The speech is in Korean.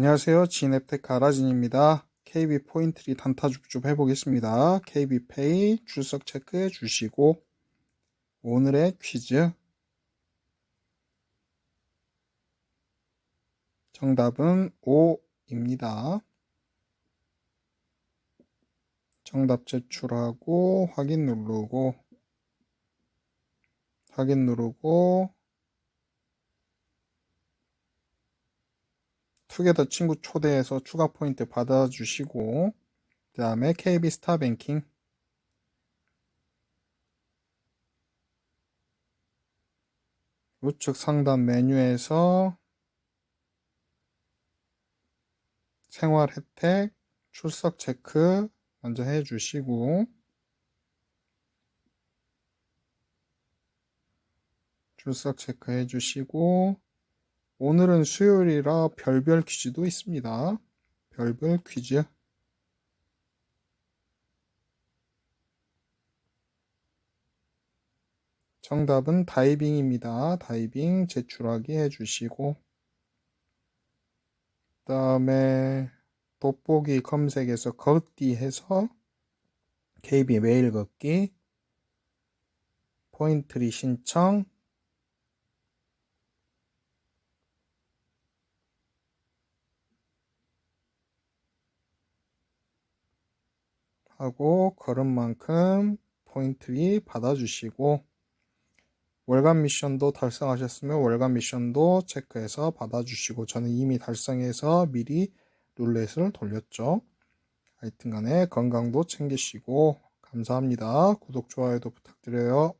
안녕하세요. 진앱텍 가라진입니다. KB 포인트리 단타죽 좀 해보겠습니다. KB페이 출석 체크해 주시고 오늘의 퀴즈 정답은 5입니다. 정답 제출하고 확인 누르고 확인 누르고 투게더 친구 초대해서 추가 포인트 받아주시고 그 다음에 KB 스타뱅킹. 우측 상단 메뉴에서 생활 혜택 출석 체크 먼저 해주시고 출석 체크 해 주시고 오늘은 수요일이라 별별 퀴즈도 있습니다. 별별 퀴즈. 정답은 다이빙입니다. 다이빙 제출하기 해주시고 그 다음에 돋보기 검색에서 걷기 해서 KB 메일 걷기 포인트리 신청 하고 걸은 만큼 포인트리 받아주시고 월간 미션도 달성하셨으면 월간 미션도 체크해서 받아주시고 저는 이미 달성해서 미리 룰렛을 돌렸죠. 하여튼 간에 건강도 챙기시고 감사합니다. 구독, 좋아요도 부탁드려요.